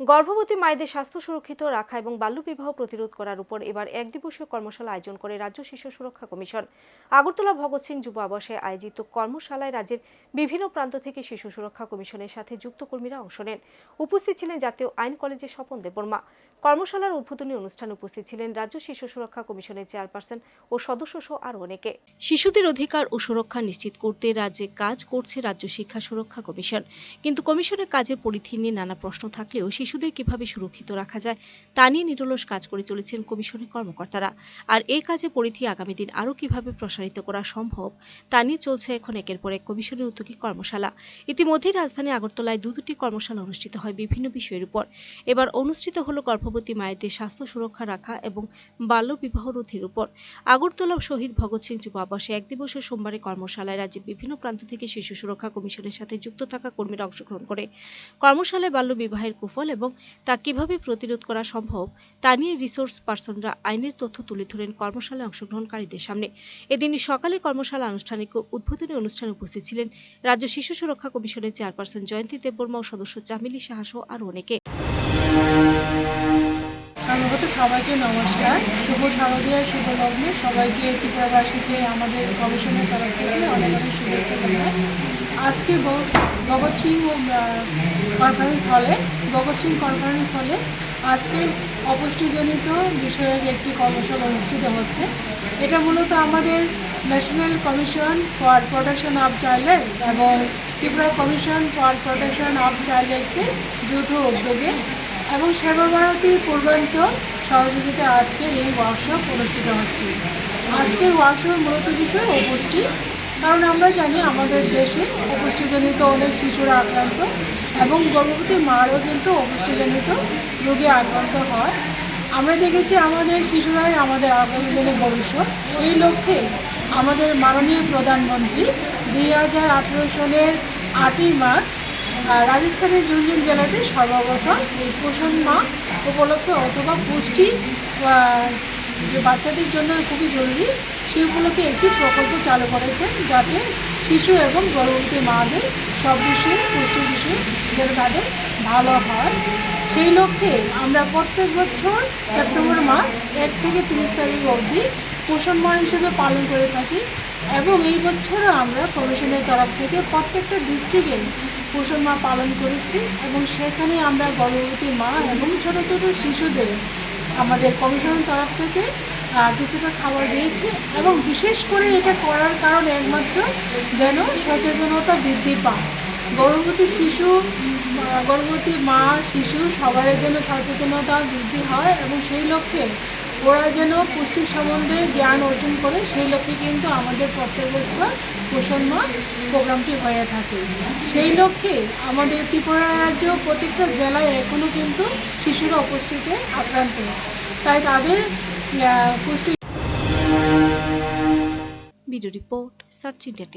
গর্ভবতী মায়েদের স্বাস্থ্য সুরক্ষিত রাখা এবং বাল্যবিবাহ প্রতিরোধ করার উপর এবার এক দিবসীয় কর্মশালা আয়োজন করে রাজ্য শিশু সুরক্ষা কমিশন। আগরতলা ভগৎ সিং যুব আবাসে আয়োজিত কর্মশালায় রাজ্যের বিভিন্ন প্রান্ত থেকে শিশু সুরক্ষা কমিশনের সাথে যুক্ত কর্মীরা অংশ নেন। উপস্থিত ছিলেন জাতীয় আইন কলেজের স্বপন দেববর্মা। কর্মশালার উদ্বোধনী অনুষ্ঠানে উপস্থিত ছিলেন রাজ্য শিশু সুরক্ষা কমিশনের চেয়ারপারসন ও সদস্য সহ আরও অনেকে। শিশুদের অধিকার ও সুরক্ষা নিশ্চিত করতে রাজ্যে কাজ করছে রাজ্য শিক্ষা সুরক্ষা কমিশন। কিন্তু কমিশনের কাজের পরিধি নিয়ে নানা প্রশ্ন থাকলেও শিশুদের কীভাবে সুরক্ষিত রাখা যায়, তা নিয়ে নিরলস কাজ করে চলেছেন কমিশনের কর্মকর্তারা। আর এই কাজে পরিধি আগামী দিন আরও কীভাবে প্রসারিত করা সম্ভব, তা নিয়ে চলছে এখন একের পর এক কমিশনের উদ্যোগী কর্মশালা। ইতিমধ্যেই রাজধানী আগরতলায় দু দুটি কর্মশালা অনুষ্ঠিত হয় বিভিন্ন বিষয়ের উপর। এবার অনুষ্ঠিত হলো গর্ভবতী মায়েদের স্বাস্থ্য সুরক্ষা রাখা এবং বাল্য বিবাহ রোধের উপর। আগরতলা শহীদ ভগৎ সিং যুব আবাসে এক দিবসের সোমবারে কর্মশালায় রাজ্যের বিভিন্ন প্রান্ত থেকে শিশু সুরক্ষা কমিশনের সাথে যুক্ত থাকা কর্মীরা অংশগ্রহণ করে। কর্মশালায় বাল্য বিবাহের কুফল এবং তা কীভাবে প্রতিরোধ করা সম্ভব, তা নিয়ে রিসোর্স পার্সনরা আইনের তথ্য তুলে ধরেন কর্মশালায় অংশগ্রহণকারীদের সামনে। এদিন সকালে কর্মশালা আনুষ্ঠানিক উদ্বোধনী অনুষ্ঠানে উপস্থিত ছিলেন রাজ্য শিশু সুরক্ষা কমিশনের চেয়ারপারসন জয়ন্তী দেববর্মা ও সদস্য চামিলি সাহা সহ আরও অনেকে। সর্বপ্রথম সবাইকে নমস্কার। শুভ শারদীয় শুভ লগ্নে। সবাইকে ত্রিপুরাবাসীকে আমাদের গবেষণার তরফ থেকে অনেক অনেক শুভেচ্ছা আজকে ভগৎ সিং কনফারেন্স হলে, ভগৎ সিং কনফারেন্স হলে আজকে অপুষ্টিজনিত বিষয়ের একটি কর্মশালা অনুষ্ঠিত হচ্ছে। এটা মূলত আমাদের national commission for protection of child rights এবং Tripura commission for protection of child রাইটসের যৌথ উদ্যোগে এবং সর্বভারতীয় পূর্বাঞ্চল সহযোগিতা আজকে এই ওয়ার্কশপ অনুষ্ঠিত হচ্ছে। আজকের ওয়ার্কশপের মূলত বিষয় অপুষ্টি কারণ আমরা জানি আমাদের দেশে অপুষ্টিজনিত অনেক শিশুরা আক্রান্ত এবং গর্ভবতী মারও কিন্তু অপুষ্টিজনিত রোগে আক্রান্ত হয়। আমরা দেখেছি আমাদের শিশুরাই আমাদের আগামী দিনের ভবিষ্যৎ। সেই লক্ষ্যে আমাদের মাননীয় প্রধানমন্ত্রী দুই হাজার আঠেরো সালের আটই মার্চ রাজস্থানের ঝুনঝুন জেলাতে সর্বপ্রথম এই পোষণ মা উপলক্ষে অথবা পুষ্টি যে বাচ্চাদের জন্য খুবই জরুরি সেই উপলক্ষে একটি প্রকল্প চালু করেছেন যাতে শিশু এবং গর্ভবতী মাদের সব বিষয়ে পুষ্টি বিষয়ে যেন তাদের ভালো হয়। সেই লক্ষ্যে আমরা প্রত্যেক বছর সেপ্টেম্বর মাস এক থেকে তিরিশ তারিখ অবধি পোষণ মাহ হিসেবে পালন করে থাকি এবং এই বছরও আমরা কমিশনের তরফ থেকে প্রত্যেকটা ডিস্ট্রিক্টে পোষণ মা পালন করেছি এবং সেখানে আমরা গর্ভবতী মা এবং ছোটো ছোটো শিশুদের আমাদের কমিশনের তরফ থেকে কিছুটা খাবার দিয়েছি এবং বিশেষ করে এটা করার কারণ একমাত্র যেন সচেতনতা বৃদ্ধি পায়। গর্ভবতী শিশু গর্ভবতী মা, শিশু সবাই যেন সচেতনতা বৃদ্ধি হয় এবং সেই লক্ষ্যে ওরা যেন পুষ্টির সম্বন্ধে জ্ঞান অর্জন করে, সেই লক্ষ্যে কিন্তু আমাদের প্রত্যেক বছর পোষণ মাহ প্রোগ্রামটি হয়ে থাকে। সেই লক্ষ্যে আমাদের ত্রিপুরা রাজ্য প্রত্যেকটা জেলায় এখনও কিন্তু শিশুরা অপুষ্টিতে আক্রান্ত। তাই তাদের পুষ্টি ভিডিও রিপোর্ট, সার্চ ইন্ডিয়া